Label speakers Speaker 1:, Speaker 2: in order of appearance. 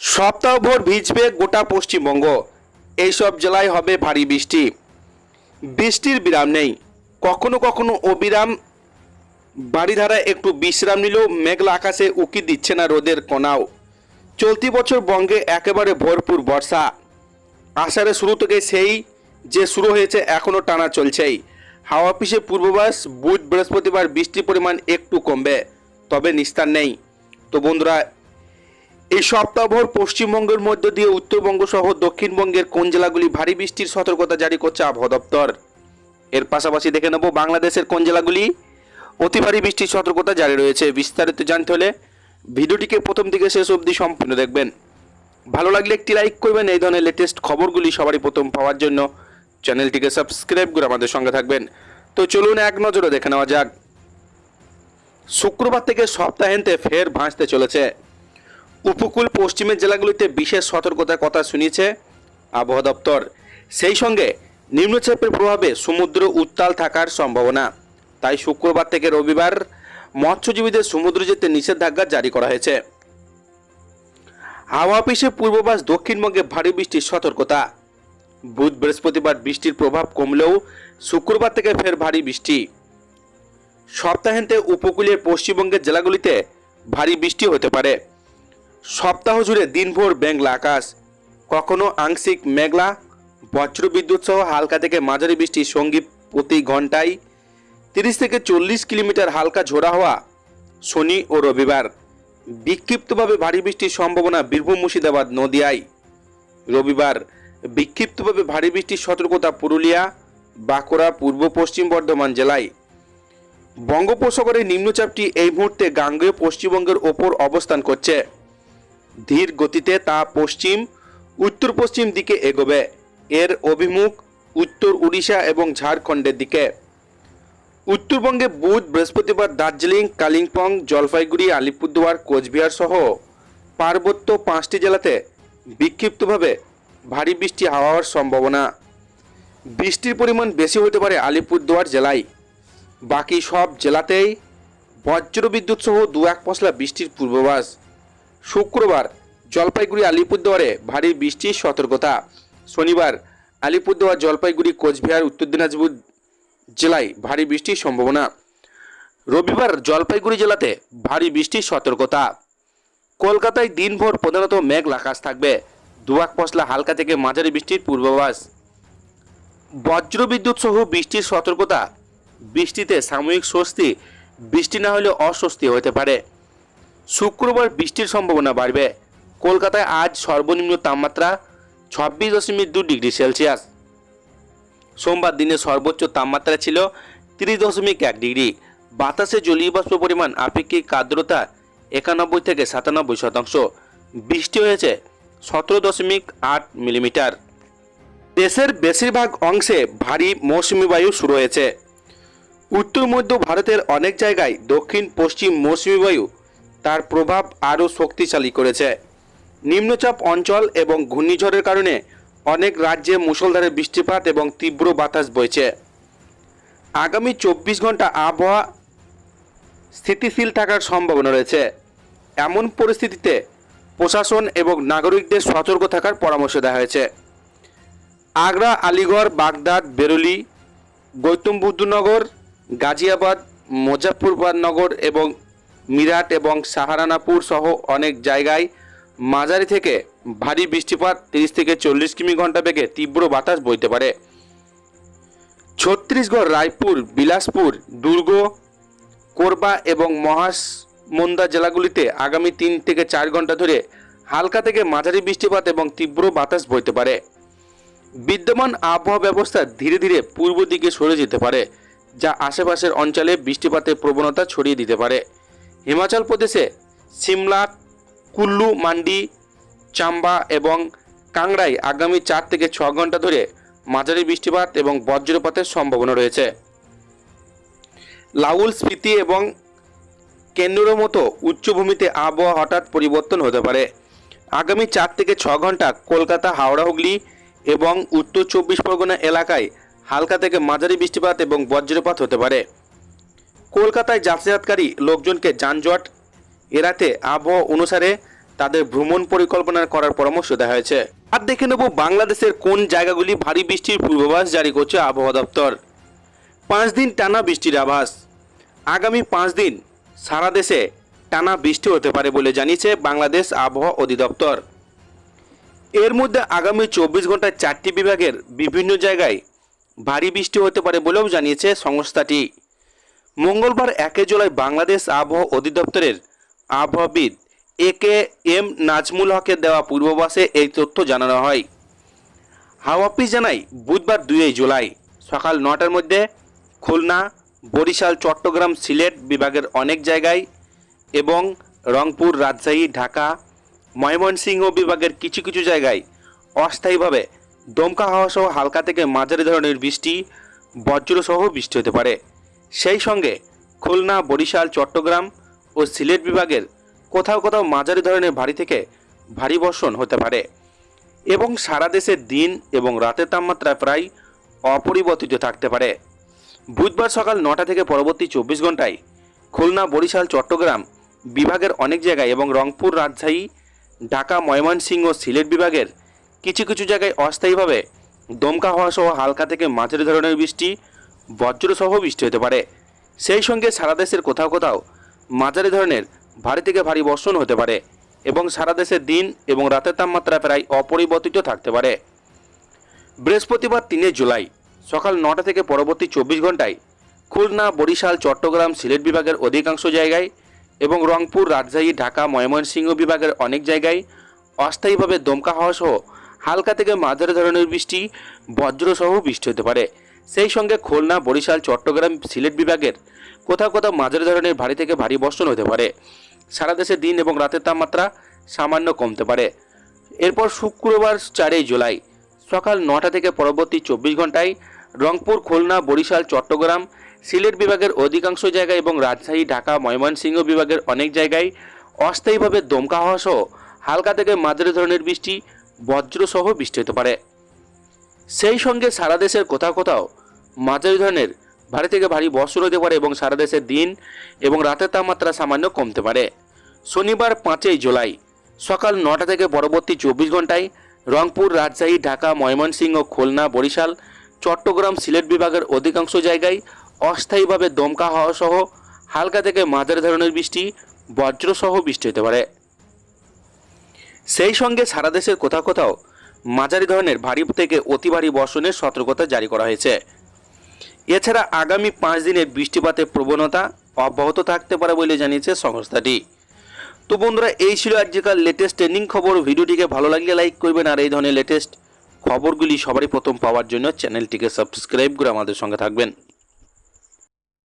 Speaker 1: সপ্তাহভর ভিজবে গোটা পশ্চিমবঙ্গ। এইসব জেলায় হবে ভারী বৃষ্টি। বৃষ্টির বিরাম নেই। কখনো কখনো অবিরাম বাড়িধারায় একটু বিশ্রাম নিলেও মেঘলা আকাশে উকি দিচ্ছে না রোদের কণাও। চলতি বছর বঙ্গে একেবারে ভরপুর বর্ষা। আষাঢ়ের শুরু থেকে সেই যে শুরু হয়েছে এখনও টানা চলছেই। হাওয়া অফিসে পূর্বাভাস, বুধ বৃহস্পতিবার বৃষ্টির পরিমাণ একটু কমবে, তবে নিস্তার নেই। তো বন্ধুরা এই সপ্তাহভর পশ্চিমবঙ্গের মধ্য দিয়ে উত্তরবঙ্গ সহ দক্ষিণবঙ্গের কোন জেলাগুলি ভারী বৃষ্টির সতর্কতা জারি করছে আবহাওয়া দপ্তর? এর পাশাপাশি দেখে নেব বাংলাদেশের কোন জেলাগুলি অতি ভারী বৃষ্টির সতর্কতা জারি রয়েছে। বিস্তারিত জানতে হলে ভিডিওটিকে প্রথম থেকে শেষ অবধি সম্পূর্ণ দেখবেন। ভালো লাগলে একটি লাইক করবেন, এই ধরনের লেটেস্ট খবরগুলি সবারই প্রথম পাওয়ার জন্য চ্যানেলটিকে সাবস্ক্রাইব করে আমাদের সঙ্গে থাকবেন। তো চলুন এক নজরে দেখে নেওয়া যাক। শুক্রবার থেকে সপ্তাহান্তে ফের ভাসতে চলেছে। উপকূল পশ্চিমের জেলাগুলিতে বিশেষ সতর্কতার কথা শুনিয়েছে আবহাওয়া দপ্তর। সেই সঙ্গে নিম্নচাপের প্রভাবে সমুদ্র উত্তাল থাকার সম্ভাবনা। তাই শুক্রবার থেকে রবিবার মৎস্যজীবীদের সমুদ্র যেতে নিষেধাজ্ঞা জারি করা হয়েছে। হাওয়া অফিসে পূর্বাভাস দক্ষিণবঙ্গে ভারী বৃষ্টির সতর্কতা। বুধ বৃহস্পতিবার বৃষ্টির প্রভাব কমলেও শুক্রবার থেকে ফের ভারী বৃষ্টি। সপ্তাহান্তে উপকূলীয় পশ্চিমবঙ্গের জেলাগুলিতে ভারী বৃষ্টি হতে পারে। সপ্তাহ জুড়ে দিনভর বেঙ্গলা আকাশ। কখনো আংশিক মেঘলা, বজ্রবিদ্যুৎ সহ হালকা থেকে মাঝারি বৃষ্টির সঙ্গী প্রতি ঘন্টায় তিরিশ থেকে চল্লিশ কিলোমিটার হালকা ঝোড়া হওয়া শনি ও রবিবার। বিক্ষিপ্তভাবে ভারী বৃষ্টির সম্ভাবনা বীরভূম, মুর্শিদাবাদ, নদিয়ায়। রবিবার বিক্ষিপ্তভাবে ভারী বৃষ্টির সতর্কতা পুরুলিয়া, বাঁকুড়া, পূর্ব পশ্চিম বর্ধমান জেলায়। বঙ্গোপসাগরের নিম্নচাপটি এই মুহূর্তে গাঙ্গেয় পশ্চিমবঙ্গের ওপর অবস্থান করছে। ধীর গতিতে তা পশ্চিম উত্তর পশ্চিম দিকে এগোবে। এর অভিমুখ উত্তর উড়িষ্যা এবং ঝাড়খণ্ডের দিকে। উত্তরবঙ্গে বুধ, বৃহস্পতিবার দার্জিলিং, কালিম্পং, জলপাইগুড়ি, আলিপুরদুয়ার, কোচবিহার সহ পার্বত্য পাঁচটি জেলাতে বিক্ষিপ্তভাবে ভারী বৃষ্টি হওয়ার সম্ভাবনা। বৃষ্টির পরিমাণ বেশি হতে পারে আলিপুরদুয়ার জেলায়। বাকি সব জেলাতেই বজ্রবিদ্যুৎ সহ দু এক পশলা বৃষ্টির পূর্বাভাস। শুক্রবার জলপাইগুড়ি আলিপুরদুয়ারে ভারী বৃষ্টির সতর্কতা। শনিবার আলিপুরদুয়ার, জলপাইগুড়ি, কোচবিহার, উত্তর দিনাজপুর জেলায় ভারী বৃষ্টির সম্ভাবনা। রবিবার জলপাইগুড়ি জেলাতে ভারী বৃষ্টির সতর্কতা। কলকাতায় দিনভর প্রধানত মেঘ আকাশ থাকবে। দুয়াক পশলা হালকা থেকে মাঝারি বৃষ্টির পূর্বাভাস। বজ্রবিদ্যুৎ সহ বৃষ্টির সতর্কতা। বৃষ্টিতে সাময়িক স্বস্তি। বৃষ্টি না হলে অস্বস্তি হতে পারে। শুক্রবার বৃষ্টির সম্ভাবনা বাড়বে। কলকাতায় আজ সর্বনিম্ন তাপমাত্রা ছাব্বিশ দশমিক দু ডিগ্রি সেলসিয়াস। সোমবার দিনে সর্বোচ্চ তাপমাত্রা ছিল তিরিশ দশমিক এক ডিগ্রি। বাতাসে জলীয় বাষ্প পরিমাণ আপেক্ষিক আর্দ্রতা একানব্বই থেকে সাতানব্বই শতাংশ। বৃষ্টি হয়েছে সতেরো দশমিক আট মিলিমিটার। দেশের বেশিরভাগ অংশে ভারী মৌসুমি বায়ু শুরু হয়েছে। উত্তর মধ্য ভারতের অনেক জায়গায় দক্ষিণ পশ্চিম মৌসুমি বায়ু তার প্রভাব আরও শক্তিশালী করেছে। নিম্নচাপ অঞ্চল এবং ঘূর্ণিঝড়ের কারণে অনেক রাজ্যে মুষলধারে বৃষ্টিপাত এবং তীব্র বাতাস বইছে। আগামী চব্বিশ ঘণ্টা আবহাওয়া স্থিতিশীল থাকার সম্ভাবনা রয়েছে। এমন পরিস্থিতিতে প্রশাসন এবং নাগরিকদের সতর্ক থাকার পরামর্শ দেওয়া হয়েছে। আগ্রা, আলিগড়, বাগদাদ, বেরুলি গৌতম বুদ্ধনগর গাজিয়াবাদ মুজাফরবাদনগর এবং মিরাট এবং সাহারানাপুর সহ অনেক জায়গায় মাঝারি থেকে ভারী বৃষ্টিপাত তিরিশ থেকে চল্লিশ কিমি ঘণ্টা বেগে তীব্র বাতাস বইতে পারে। ছত্তিশগড়, রায়পুর, বিলাসপুর, দুর্গ, কোরবা এবং মহাসমন্দা জেলাগুলিতে আগামী তিন থেকে চার ঘণ্টা ধরে হালকা থেকে মাঝারি বৃষ্টিপাত এবং তীব্র বাতাস বইতে পারে। বিদ্যমান আবহাওয়া ব্যবস্থা ধীরে ধীরে পূর্ব দিকে সরে যেতে পারে, যা আশেপাশের অঞ্চলে বৃষ্টিপাতের প্রবণতা ছড়িয়ে দিতে পারে। হিমাচল প্রদেশে সিমলা, কুল্লু, মান্ডি, চাম্বা এবং কাংড়ায় আগামী চার থেকে ছ ঘণ্টা ধরে মাঝারি বৃষ্টিপাত এবং বজ্রপাতের সম্ভাবনা রয়েছে। লাউল স্পিতি এবং কেন্দ্রের মতো উচ্চভূমিতে আবহাওয়া হঠাৎ পরিবর্তন হতে পারে। আগামী চার থেকে ছ ঘণ্টা কলকাতা, হাওড়া, হুগলি এবং উত্তর চব্বিশ পরগনা এলাকায় হালকা থেকে মাঝারি বৃষ্টিপাত এবং বজ্রপাত হতে পারে। কলকাতায় যাতায়াতকারী লোকজনকে যানজট এড়াতে আবহাওয়া অনুসারে তাদের ভ্রমণ পরিকল্পনা করার পরামর্শ দেওয়া হয়েছে। আর দেখে নেব বাংলাদেশের কোন জায়গাগুলি ভারী বৃষ্টির পূর্বাভাস জারি করছে আবহাওয়া দপ্তর। পাঁচ দিন টানা বৃষ্টির আভাস। আগামী পাঁচ দিন সারা দেশে টানা বৃষ্টি হতে পারে বলে জানিয়েছে বাংলাদেশ আবহাওয়া অধিদপ্তর। এর মধ্যে আগামী চব্বিশ ঘন্টায় চারটি বিভাগের বিভিন্ন জায়গায় ভারী বৃষ্টি হতে পারে বলেও জানিয়েছে সংস্থাটি। মঙ্গলবার একে জুলাই বাংলাদেশ আবহাওয়া অধিদপ্তরের আবহাওয়াবিদ এ কে এম নাজমুল হকের দেওয়া পূর্বাভাসে এই তথ্য জানানো হয়। হাওয়া অফিস জানায়, বুধবার দুই জুলাই সকাল নটার মধ্যে খুলনা, বরিশাল, চট্টগ্রাম, সিলেট বিভাগের অনেক জায়গায় এবং রংপুর, রাজশাহী, ঢাকা, ময়মনসিংহ বিভাগের কিছু কিছু জায়গায় অস্থায়ীভাবে দমকা হাওয়া সহ হালকা থেকে মাঝারি ধরনের বৃষ্টি, বজ্রসহ বৃষ্টি হতে পারে। সেই সঙ্গে খুলনা, বরিশাল, চট্টগ্রাম ও সিলেট বিভাগের কোথাও কোথাও মাঝারি ধরনের ভারী থেকে ভারী বর্ষণ হতে পারে। এবং সারা দেশে দিন এবং রাতের তাপমাত্রা প্রায় অপরিবর্তিত থাকতে পারে। বুধবার সকাল নটা থেকে পরবর্তী চব্বিশ ঘন্টায় খুলনা, বরিশাল, চট্টগ্রাম বিভাগের অনেক জায়গায় এবং রংপুর, রাজশাহী, ঢাকা, ময়মনসিংহ ও সিলেট বিভাগের কিছু কিছু জায়গায় অস্থায়ীভাবে দমকা হওয়া সহ হালকা থেকে মাঝারি ধরনের বৃষ্টি বজ্রসহ বৃষ্টি হতে পারে। সেই সঙ্গে সারা দেশের কোথাও কোথাও মাঝারি ধরনের ভারী থেকে ভারী বর্ষণ হতে পারে এবং সারা দেশে দিন এবং রাতের তাপমাত্রা প্রায় অপরিবর্তিত থাকতে পারে। বৃহস্পতিবার তিনে জুলাই, সকাল নটা থেকে পরবর্তী চব্বিশ ঘন্টায় খুলনা, বরিশাল, চট্টগ্রাম, সিলেট বিভাগের অধিকাংশ জায়গায় এবং রংপুর, রাজশাহী, ঢাকা, ময়মনসিংহ বিভাগের অনেক জায়গায় অস্থায়ীভাবে দমকা হওয়া সহ হালকা থেকে মাঝারি ধরনের বৃষ্টি, বজ্রসহ বৃষ্টি হতে পারে। সেই সঙ্গে খুলনা, বরিশাল, চট্টগ্রাম, সিলেট বিভাগের কোথাও কোথাও মাঝারি ধরনের ভারী থেকে ভারী বর্ষণ হতে পারে। সারা দেশে দিন এবং রাতের তাপমাত্রা সামান্য কমতে পারে। এরপর শুক্রবার চারই জুলাই, সকাল নটা থেকে পরবর্তী চব্বিশ ঘন্টায় রংপুর, খুলনা, বরিশাল, চট্টগ্রাম, সিলেট বিভাগের অধিকাংশ জায়গায় এবং রাজশাহী, ঢাকা, ময়মনসিংহ বিভাগের অনেক জায়গায় অস্থায়ীভাবে দমকা হওয়া সহ হালকা থেকে মাঝারি ধরনের বৃষ্টি, বজ্রসহ বৃষ্টি হতে পারে। সেই সঙ্গে সারা দেশের কোথাও কোথাও মাঝারি ধরনের ভারী থেকে ভারী বর্ষণ হতে পারে এবং সারা দেশের দিন এবং রাতের তাপমাত্রা সামান্য কমতে পারে। শনিবার পাঁচই জুলাই, সকাল নটা থেকে পরবর্তী চব্বিশ ঘন্টায় রংপুর, রাজশাহী, ঢাকা, ময়মনসিংহ, খুলনা, বরিশাল, চট্টগ্রাম, সিলেট বিভাগের অধিকাংশ জায়গায় অস্থায়ীভাবে দমকা হওয়া সহ হালকা থেকে মাঝারি ধরনের বৃষ্টি, বজ্রসহ বৃষ্টি হতে পারে। সেই সঙ্গে সারা দেশের কোথাও কোথাও মাঝারি ধরনের ভারী থেকে অতি ভারী বর্ষণের সতর্কতা জারি করা হয়েছে। এছাড়া আগামী পাঁচ দিনের বৃষ্টিপাতের প্রবণতা অব্যাহত থাকতে পারে বলে জানিয়েছে সংস্থাটি। তো বন্ধুরা, এই ছিল আজকাল লেটেস্ট ট্রেন্ডিং খবর। ভিডিওটিকে ভালো লাগলে লাইক করবেন। আর এই ধরনের লেটেস্ট খবরগুলি সবারই প্রথম পাওয়ার জন্য চ্যানেলটিকে সাবস্ক্রাইব করে আমাদের সঙ্গে থাকবেন।